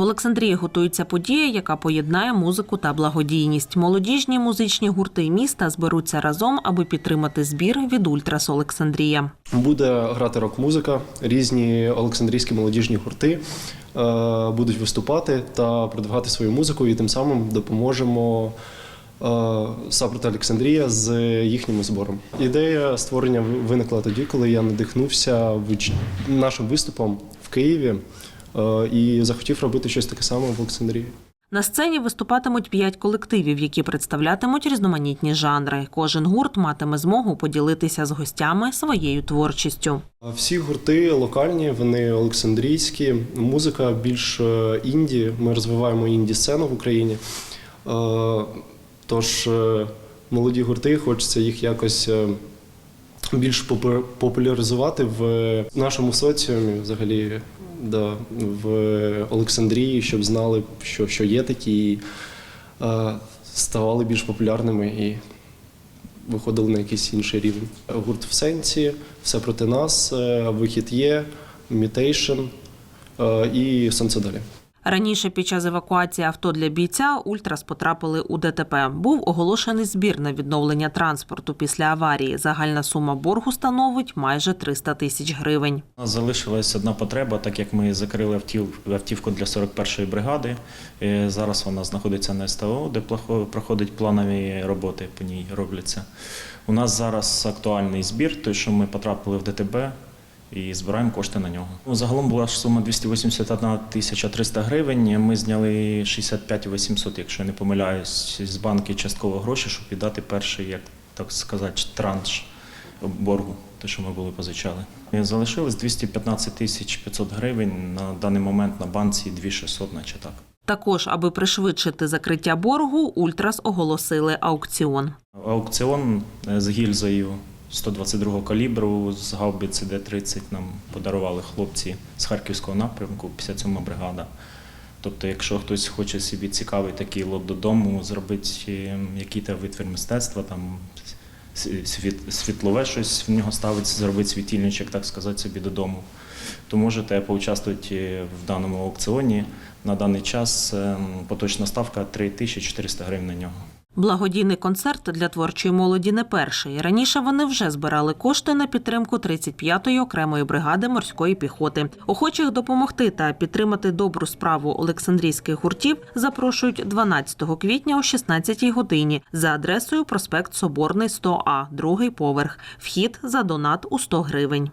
В Олександрії готується подія, яка поєднає музику та благодійність. Молодіжні музичні гурти міста зберуться разом, аби підтримати збір від Ультрас Олександрія. Буде грати рок-музика, різні олександрійські молодіжні гурти е, будуть виступати та продвигати свою музику, і тим самим допоможемо е, Сапрот Олександрія з їхнім збором. Ідея створення виникла тоді, коли я надихнувся нашим виступом в Києві і захотів робити щось таке саме в Олександрії. На сцені виступатимуть п'ять колективів, які представлятимуть різноманітні жанри. Кожен гурт матиме змогу поділитися з гостями своєю творчістю. Всі гурти локальні, вони олександрійські. Музика більш е, інді. Ми розвиваємо інді сцену в Україні. Е, Тож е, молоді гурти, хочеться їх якось е, більш попу- популяризувати в нашому соціумі, взагалі, да, в Олександрії, щоб знали, що, що є такі, і е, ставали більш популярними і виходили на якийсь інший рівень. Гурт в сенсі, все проти нас, е, вихід є, мітейшн і сонце далі. Раніше під час евакуації авто для бійця Ультрас потрапили у ДТП. Був оголошений збір на відновлення транспорту після аварії. Загальна сума боргу становить майже 300 тисяч гривень. У нас залишилась одна потреба, так як ми закрили автівку для 41-ї бригади. Е, Зараз вона знаходиться на СТО, де проходять планові роботи по ній робляться. У нас зараз актуальний збір, той, що ми потрапили в ДТБ. І збираємо кошти на нього. Ну, Загалом була сума 281 тисяча 300 гривень. Ми зняли 65 800, якщо я не помиляюсь, з банки частково гроші, щоб віддати перший, як так сказати, транш боргу, те, що ми були позичали. Залишилось 215 тисяч 500 гривень. На даний момент на банці 2600, наче так. Також, аби пришвидшити закриття боргу, Ультрас оголосили аукціон. Аукціон е, з гільзою 122 калібру з гаубиці Д-30 нам подарували хлопці з Харківського напрямку, 57 бригада. Тобто, якщо хтось хоче собі цікавий такий лот додому, зробити е, який-то витвір мистецтва, там світ, світлове щось в нього ставить, зробити світильничок, так сказати, собі додому, то можете поучаствувати в даному аукціоні. На даний час е, поточна ставка 3400 гривень на нього. Благодійний концерт для творчої молоді не перший. Раніше вони вже збирали кошти на підтримку 35-ї окремої бригади морської піхоти. Охочих допомогти та підтримати добру справу Олександрійських гуртів запрошують 12 квітня о 16 годині за адресою проспект Соборний 100А, другий поверх. Вхід за донат у 100 гривень.